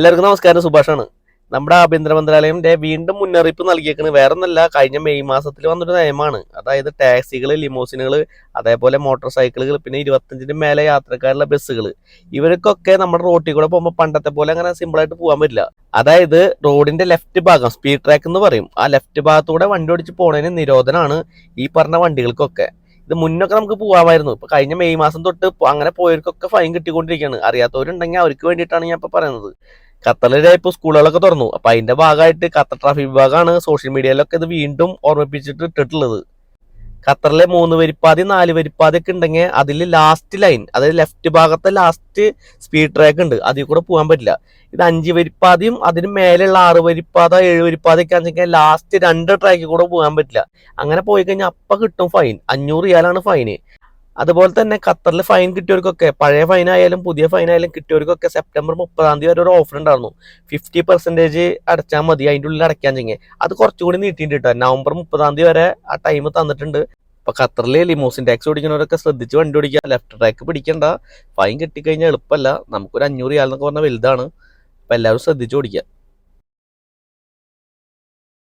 എല്ലാവർക്കും നമസ്കാരം. സുഭാഷാണ്. നമ്മുടെ ആഭ്യന്തര മന്ത്രാലയത്തിന്റെ വീണ്ടും മുന്നറിയിപ്പ് നൽകിയേക്കുന്നത് വേറെ ഒന്നല്ല കഴിഞ്ഞ മെയ് മാസത്തിൽ വന്നൊരു നയമാണ്. അതായത് ടാക്സികൾ ലിമോസിനുകൾ അതേപോലെ മോട്ടോർ സൈക്കിളുകൾ പിന്നെ ഇരുപത്തഞ്ചിന് മേലെ യാത്രക്കാരുള്ള ബസ്സുകൾ ഇവർക്കൊക്കെ നമ്മുടെ റോട്ടിൽ കൂടെ പോകുമ്പോൾ പണ്ടത്തെ പോലെ അങ്ങനെ സിമ്പിൾ ആയിട്ട് പോകാൻ പറ്റില്ല. അതായത് റോഡിന്റെ ലെഫ്റ്റ് ഭാഗം സ്പീഡ് ട്രാക്ക് എന്ന് പറയും. ആ ലെഫ്റ്റ് ഭാഗത്തൂടെ വണ്ടി ഓടിച്ച് പോണതിന് നിരോധനമാണ് ഈ പറഞ്ഞ വണ്ടികൾക്കൊക്കെ. ഇത് മുന്നൊക്കെ നമുക്ക് പോകാമായിരുന്നു ഇപ്പൊ കഴിഞ്ഞ മെയ് മാസം തൊട്ട് അങ്ങനെ പോയവർക്കൊക്കെ ഫൈൻ കിട്ടിക്കൊണ്ടിരിക്കുകയാണ് അറിയാത്തവരുണ്ടെങ്കിൽ അവർക്ക് വേണ്ടിയിട്ടാണ് ഞാൻ ഇപ്പൊ പറയുന്നത്. ഖത്തറിലെ ഇപ്പോൾ സ്കൂളുകളൊക്കെ തുറന്നു. അപ്പൊ അതിന്റെ ഭാഗമായിട്ട് ഖത്തർ ട്രാഫിക് വിഭാഗമാണ് സോഷ്യൽ മീഡിയയിലൊക്കെ ഇത് വീണ്ടും ഓർമ്മിപ്പിച്ചിട്ട് ഇട്ടിട്ടുള്ളത്. ഖത്തറിലെ മൂന്ന് വരിപ്പാതി നാല് വരിപ്പാതി ഒക്കെ ഉണ്ടെങ്കിൽ അതിൽ ലാസ്റ്റ് ലൈൻ അതായത് ലെഫ്റ്റ് ഭാഗത്തെ ലാസ്റ്റ് സ്പീഡ് ട്രാക്ക് ഉണ്ട്. അതിൽ കൂടെ പോകാൻ പറ്റില്ല. ഇത് അഞ്ച് വരിപ്പാതിയും അതിന് മേലെയുള്ള ആറ് വരിപ്പാത ഏഴ് വരിപ്പാത ഒക്കെ ആണെങ്കിൽ ലാസ്റ്റ് രണ്ട് ട്രാക്കിൽ കൂടെ പോകാൻ പറ്റില്ല. അങ്ങനെ പോയി കഴിഞ്ഞാൽ അപ്പൊ കിട്ടും ഫൈൻ അഞ്ഞൂറ് റിയാലാണ് ഫൈന് അതുപോലെ തന്നെ ഖത്തറിൽ ഫൈൻ കിട്ടിയവർക്കൊക്കെ പഴയ ഫൈൻ ആയാലും പുതിയ ഫൈൻ ആയാലും കിട്ടിയവർക്കൊക്കെ സെപ്റ്റംബർ മുപ്പതാം തീയതി വരെ ഒരു ഓഫർ ഉണ്ടായിരുന്നു. ഫിഫ്റ്റി പെർസെന്റേജ് അടച്ചാൽ മതി അതിന്റെ ഉള്ളിൽ അടയ്ക്കാൻ ചെയ്യേ അത് കുറച്ചുകൂടി നീട്ടിയിട്ട് കേട്ടോ നവംബർ മുപ്പതാം തീയതി വരെ ആ ടൈം തന്നിട്ടുണ്ട്. അപ്പോൾ ഖത്തറിൽ ലിമോസിൻ ടാക്സ് ഓടിക്കുന്നവരൊക്കെ ശ്രദ്ധിച്ച് വണ്ടി ഓടിക്കുക. ലെഫ്റ്റ് ട്രാക്ക് പിടിക്കണ്ട. ഫൈൻ കിട്ടിക്കഴിഞ്ഞാൽ എളുപ്പമല്ല. നമുക്കൊരു അഞ്ഞൂറ് ഇയാൾ എന്നൊക്കെ പറഞ്ഞാൽ വലുതാണ്. അപ്പോൾ എല്ലാവരും ശ്രദ്ധിച്ച് ഓടിക്കുക.